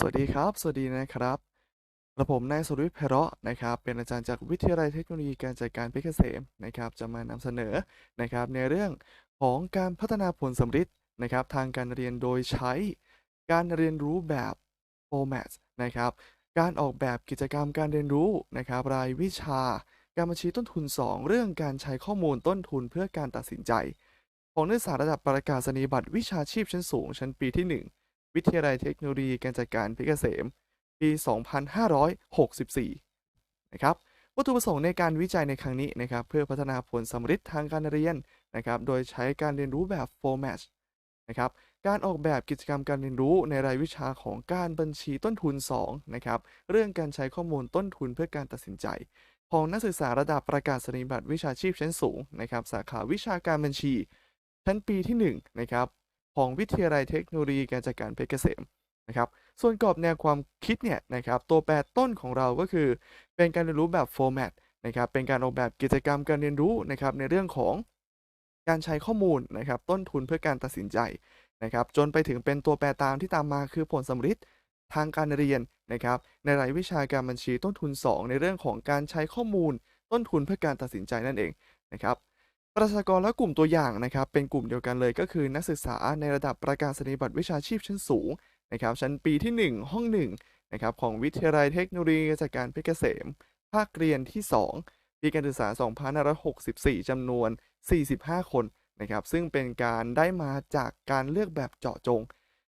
สวัสดีครับ สวัสดีนะครับกระผมนายสุรวิทย์ไพราะนะครับ เป็นอาจารย์จากวิทยาลัยเทคโนโลยีการจัดการเพชรเกษมนะครับ จะมานำเสนอนะครับในเรื่องของการพัฒนาผลสำฤทธิ์นะครับ ทางการเรียนโดยใช้การเรียนรู้แบบ format นะครับ การออกแบบกิจกรรมการเรียนรู้นะครับ รายวิชา การบัญชีต้นทุน 2 เรื่องการใช้ข้อมูลต้นทุนเพื่อการตัดสินใจ ของนักศึกษาระดับประกาศนียบัตรวิชาชีพชั้นสูงชั้นปีที่ 1 วิทยาลัยเทคโนโลยีการจัดการเพชรเกษม ปี 2564 นะครับ วัตถุประสงค์ในการวิจัยในครั้งนี้นะครับ เพื่อพัฒนาผลสำฤทธิ์ทางการเรียนนะครับ โดยใช้การเรียนรู้แบบ format นะครับ การออกแบบกิจกรรมการเรียนรู้ในรายวิชาของการบัญชีต้นทุน 2 นะครับ เรื่องการใช้ข้อมูลต้นทุนเพื่อการตัดสินใจ ของนักศึกษาระดับประกาศนียบัตรวิชาชีพชั้นสูงนะครับ สาขาวิชาการบัญชี ชั้นปีที่1นะครับ ของวิทยาลัยเทคโนโลยีการจัดการเพชรเกษมนะครับส่วนกรอบแนวความคิดเนี่ยนะครับตัวแปรต้นของเราก็คือ เป็นการเรียนรู้แบบ format นะครับเป็นการออกแบบกิจกรรมการเรียนรู้นะครับในเรื่องของการใช้ข้อมูลนะครับต้นทุนเพื่อการตัดสินใจนะครับจนไปถึงเป็นตัวแปรตามที่ตามมาคือผลสำฤทธิ์ทางการเรียนนะครับในรายวิชาการบัญชีต้นทุน 2 ในเรื่องของการใช้ข้อมูลต้นทุนเพื่อการตัดสินใจนั่นเองนะครับ ประชากรและกลุ่มตัวอย่างนะครับเป็นกลุ่มเดียวกันเลยก็คือนักศึกษาในระดับประกาศนียบัตรวิชาชีพชั้นสูงนะครับชั้นปีที่ 1 ห้อง1นะครับของวิทยาลัยเทคโนโลยีการจัดการเพชรเกษม ภาคเรียนที่ 2 ปีการศึกษา 2564 จำนวน 45 คนนะครับซึ่งเป็นการได้มาจากการเลือกแบบเจาะจง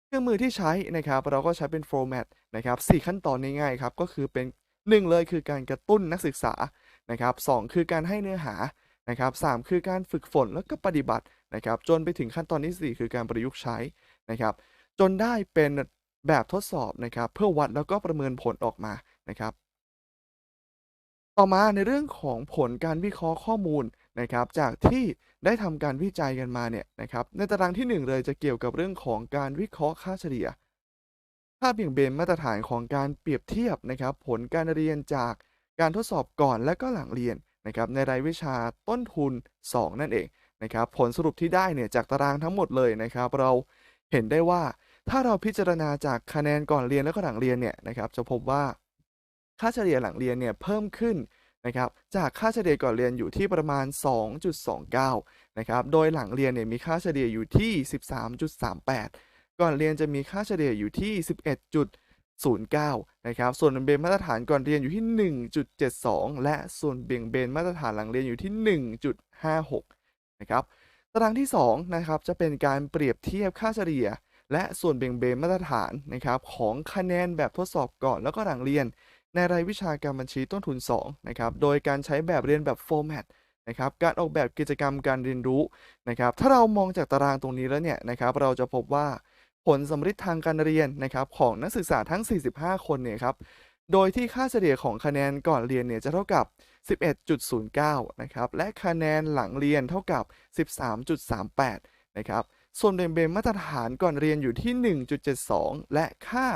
เครื่องมือที่ใช้นะครับเราก็ใช้เป็น format นะครับ4ขั้นตอนง่ายๆครับก็คือเป็น 1 เลยคือการกระตุ้นนักศึกษานะครับ2คือการให้เนื้อหา นะครับ3คือการฝึกฝนแล้วก็ปฏิบัตินะครับจนไปถึงขั้นตอนที่ 4 คือการประยุกต์ใช้นะครับจนได้เป็นแบบทดสอบนะครับเพื่อวัดแล้วก็ประเมินผลออกมานะครับ ต่อมาในเรื่องของผลการวิเคราะห์ข้อมูลนะครับจากที่ได้ทำการวิจัยกันมาเนี่ยนะครับในตารางที่ 1 เลยจะเกี่ยวกับเรื่องของการวิเคราะห์ค่าเฉลี่ยค่าเบี่ยงเบนมาตรฐานของการเปรียบเทียบนะครับผลการเรียนจากการทดสอบก่อนและก็หลังเรียน นะครับในรายวิชาต้นทุน 2 นั่นเองนะครับผลสรุปที่ได้เนี่ยจากตารางทั้งหมดเลยนะครับ เราเห็นได้ว่าถ้าเราพิจารณาจากคะแนนก่อนเรียนและก็หลังเรียนเนี่ยนะครับจะพบว่าค่าเฉลี่ยหลังเรียนเนี่ยเพิ่มขึ้นนะครับจากค่าเฉลี่ยก่อนเรียนอยู่ที่ประมาณ 2.29 นะครับ โดยหลังเรียนเนี่ยมีค่าเฉลี่ยอยู่ที่ 13.38 ก่อนเรียนจะมีค่าเฉลี่ยอยู่ที่ 0.9 นะครับ ส่วนเบนมาตรฐานก่อนเรียนอยู่ที่ 1.72 และส่วนเบี่ยงเบนมาตรฐานหลังเรียนอยู่ที่ 1.56 นะครับตารางที่2นะครับจะเป็นการเปรียบเทียบค่าเฉลี่ย และส่วนเบี่ยงเบนมาตรฐานนะครับของคะแนนแบบทดสอบก่อนแล้วก็หลังเรียน ในรายวิชาการบัญชีต้นทุน2นะครับโดยการใช้แบบเรียนแบบ format นะครับการออกแบบกิจกรรมการเรียนรู้นะครับถ้าเรามองจากตารางตรงนี้แล้วเนี่ยนะครับเราจะพบว่า ผลสมฤทธิ์ทางการเรียนนะครับของนักศึกษาทั้ง 45 คนเนี่ยครับโดยที่ค่าเฉลี่ยของคะแนนก่อนเรียนเนี่ยจะเท่ากับ 11.09 นะครับ และคะแนนหลังเรียนเท่ากับ 13.38 นะครับ ส่วนเบี่ยงเบนมาตรฐานก่อนเรียนอยู่ที่ 1.72 และค่า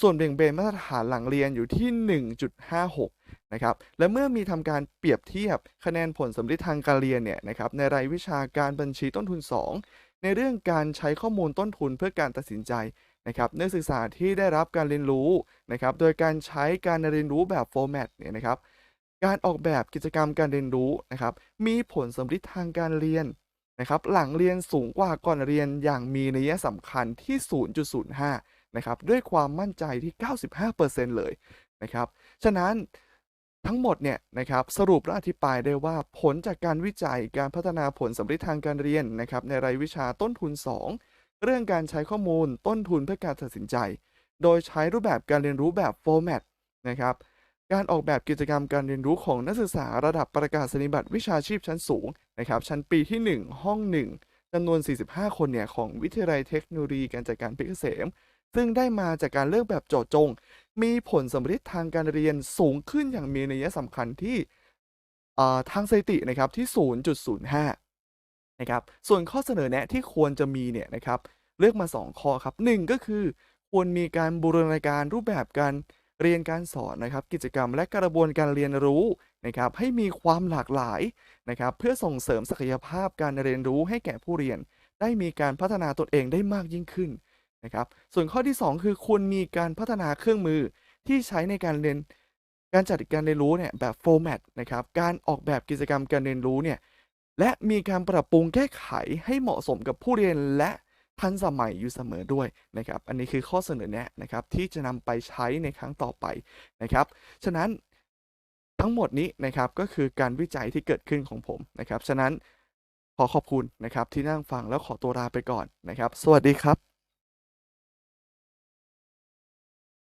ส่วนเบี่ยงเบนมาตรฐานหลังเรียนอยู่ที่ 1.56 นะครับ และเมื่อมีทำการเปรียบเทียบคะแนนผลสำฤทธิ์ทางการเรียนเนี่ยนะครับในรายวิชาการบัญชีต้นทุน 2 ในเรื่องการใช้ข้อมูลต้นทุนเพื่อการตัดสินใจนะครับนักศึกษาที่ได้รับการเรียนรู้นะครับโดยการใช้การเรียนรู้แบบ format เนี่ยนะครับการออกแบบกิจกรรมการเรียนรู้นะครับมีผลสำฤทธิ์ทางการเรียนนะครับหลังเรียนสูงกว่าก่อนเรียนอย่างมีนัยสำคัญที่ 0.05 นะครับด้วยความมั่นใจที่ 95%เลยนะครับฉะนั้นทั้งหมดเนี่ยนะครับสรุปและอธิบายได้ว่าผลจากการวิจัยการพัฒนาผลสำฤทธิ์ทางการเรียนนะครับในรายวิชาต้นทุน 2 เรื่องการใช้ข้อมูลต้นทุนเพื่อการตัดสินใจ โดยใช้รูปแบบการเรียนรู้แบบ format นะครับการออกแบบกิจกรรมการเรียนรู้ของนักศึกษาระดับประกาศนียบัตรวิชาชีพชั้นสูงนะครับชั้นปีที่ 1 ห้อง 1จำนวน 45 คนเนี่ยของวิทยาลัยเทคโนโลยีการจัดการเพชรเกษม ซึ่งได้มาจากการเลือกแบบเจาะจง มีผลสำฤทธิ์ทางการเรียนสูงขึ้นอย่างมีนัยสำคัญที่ทางสถิตินะครับที่ 0.05 นะครับ ส่วนข้อเสนอแนะที่ควรจะมีเนี่ยนะครับเลือกมา 2 ข้อครับ 1 ก็คือควรมีการบูรณาการรูปแบบการเรียนการสอนนะครับ กิจกรรมและกระบวนการเรียนรู้นะครับให้มีความหลากหลายนะครับเพื่อส่งเสริมศักยภาพการเรียนรู้ให้แก่ผู้เรียน ได้มีการพัฒนาตนเองได้มากยิ่งขึ้น นะครับ ส่วนข้อที่ 2 คือควรมีการพัฒนาเครื่องมือที่ใช้ในการเรียนการจัดการเรียนรู้เนี่ยแบบโฟร์แมตนะครับ การออกแบบกิจกรรมการเรียนรู้เนี่ยและมีการปรับปรุงแก้ไขให้เหมาะสมกับผู้เรียนและทันสมัยอยู่เสมอด้วยนะครับ อันนี้คือข้อเสนอแนะนะครับที่จะนำไปใช้ในครั้งต่อไปนะครับ ฉะนั้นทั้งหมดนี้นะครับก็คือการวิจัยที่เกิดขึ้นของผมนะครับ ฉะนั้นขอขอบคุณนะครับที่นั่งฟังแล้วขอตัวลาไปก่อนนะครับ สวัสดีครับ